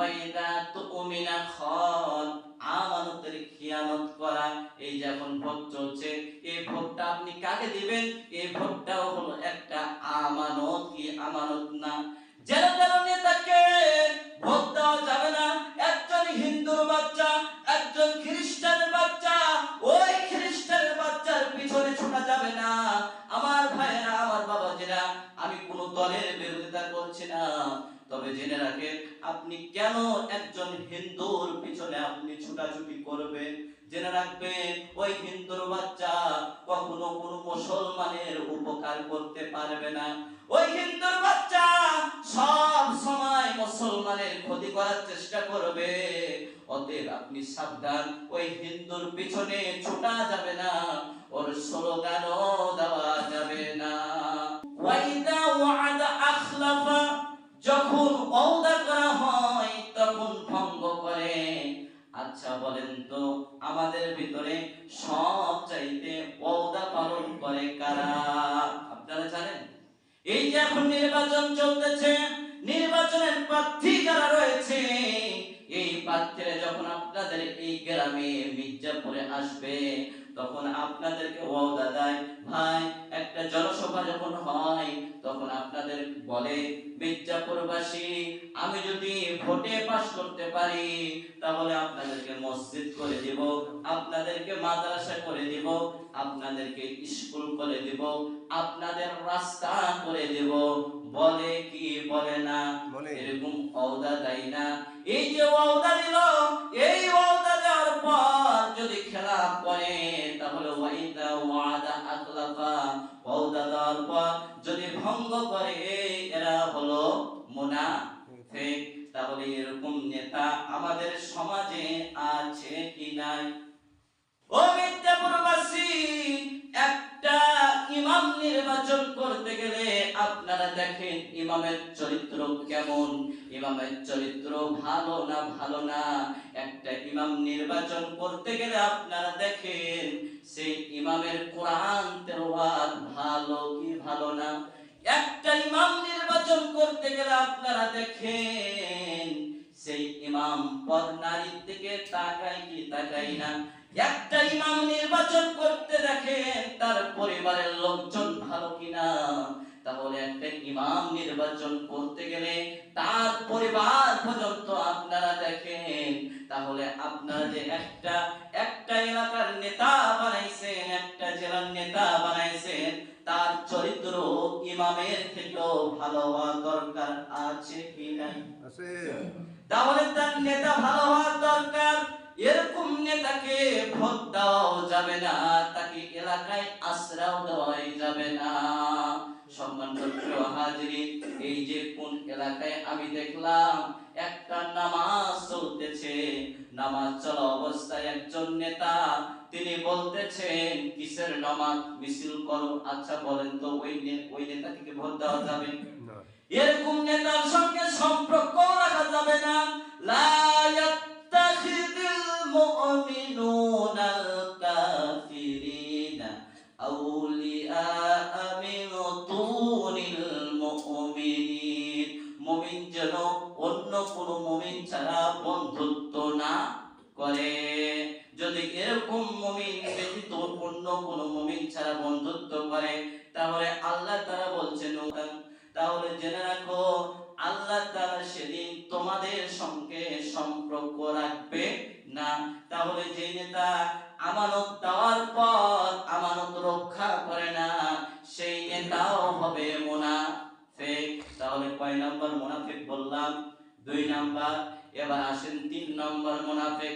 ওয়াইদা তুমিনা খান আমানতের খিয়ানত করা, এই যে এখন ভোট চলছে, এই ভোটটা আপনি কাকে দিবেন? এই ভোটটাও হলো একটা আমানত, কি আমানত না? যেন যেন নেতাকে ভোট দেওয়া যাবে না, একজন হিন্দুর বাচ্চা, একজন খ্রিস্টানের বাচ্চা, ওই খ্রিস্টানের বাচ্চার পিছনে ছোটা যাবে না। আমার ভাইয়েরা, আমার বাবাজিরা, আমি কোনো দলের বিরোধিতা করছি না। তবে জেনে রাখেন, আপনি কেন একজন হিন্দুর পিছনে আপনি ছুটাছুটি করবেন? জেনে রাখবেন, ওই হিন্দুর বাচ্চা কখনো কোনো মুসলমানের উপকার করতে পারবে না। ওই হিন্দুর বাচ্চা সব সময় মুসলমানের ক্ষতি করার চেষ্টা করবে। অতএব আপনি সাবধান, ওই হিন্দুর পিছনে ছোটা যাবে না, ওর স্লোগানও দেওয়া যাবে না। ওয়াইদা এখন নির্বাচন চলতেছে। নির্বাচনের প্রার্থী যারা রয়েছে, এই প্রার্থীরা যখন আপনাদের এই গ্রামে মির্জাপুরে আসবে, তখন আপনাদেরকে ওয়াদা দেয় ভাই, একটা জনসভা যখন হয়, তখন আপনাদের বলে, মির্জাপুরবাসী, আমি যদি ভোটে পাস করতে পারি তাহলে আপনাদেরকে মসজিদ করে দিব আপনাদেরকে মাদ্রাসা করে দিব আপনাদেরকে স্কুল করে দিব আপনাদের রাস্তা করে দিব। বলে কি বলে না? এরকম ওয়াদা দেয় না। এই যে ওয়াদা দিল এই ওয়াদা দেওয়ার পর যদি খেলাপ করে তাহলে ওয়াইদা ওয়াদা আকলাফা ওয়াদা দেওয়ার পর যদি ভঙ্গ করে এরা হলো মুনাফিক। তাহলে এরকম নেতা আমাদের সমাজে আছে কি নাই? ও মিথ্যাপুরবাসী একটা ইমাম নির্বাচন করতে গেলে আপনারা দেখেন ইমামের চরিত্র কেমন। ইমামের চরিত্র ভালো না ভালো না? একটা ইমাম নির্বাচন করতে গেলে আপনারা দেখেন সেই ইমামের কোরআন তেলাওয়াত ভালো কি ভালো না? একটা ইমাম নির্বাচন করতে গেলে আপনারা দেখেন সেই ইমাম পর নারীর দিকে তাকায় কি তাকাই না? একটা ইমাম নির্বাচন করতে দেখেন তার পরিবারের লোকজন ভালো কিনা? তাহলে একটা ইমাম নির্বাচন করতে গেলে তার পরিবার পর্যন্ত আপনারা দেখেন। তাহলে আপনারা যে একটা একটা এলাকার ভালো হওয়া দরকার আছে কি নাই? আছে। তাহলে তার নেতা ভালো হওয়ার দরকার। এরকম নেতাকে ভোট দেওয়াও যাবে না তাকে এলাকায় আশ্রয় দেওয়াই যাবে না। এই যে কোন এলাকায় আমি দেখলাম একটা নামাজ চলতেছে। নামাজ চলা অবস্থায় একজন নেতা তিনি বলতেছেন কিসের নামাজ? মিছিল করো। আচ্ছা বলেন তো ওই ওই নেতাকে ভোট দেওয়া যাবে? এরকম নেতার সঙ্গে সম্পর্ক রাখা যাবে না। লা ইয়াত্তাখিযুল কাফিরিনা আউলিয়া কোন মুমিন ছাড়া বন্ধুত্ব না করে। যদি এরকম মুমিন ব্যতীত অন্য কোন মুমিন ছাড়া বন্ধুত্ব করে, তাহলে আল্লাহ তারা বলছেন তাহলে জেনে রাখো, আল্লাহ তাআলা সেদিন তোমাদের সঙ্গে সম্পর্ক রাখবে না। তাহলে যে নেতা আমানত দেওয়ার পর আমানত রক্ষা করে না, সেই নেতাও হবে মুনাফিক। তাহলে কয় নাম্বার মুনাফিক বললাম দুই নাম্বার এবার আসেন তিন নম্বর মুনাফিক।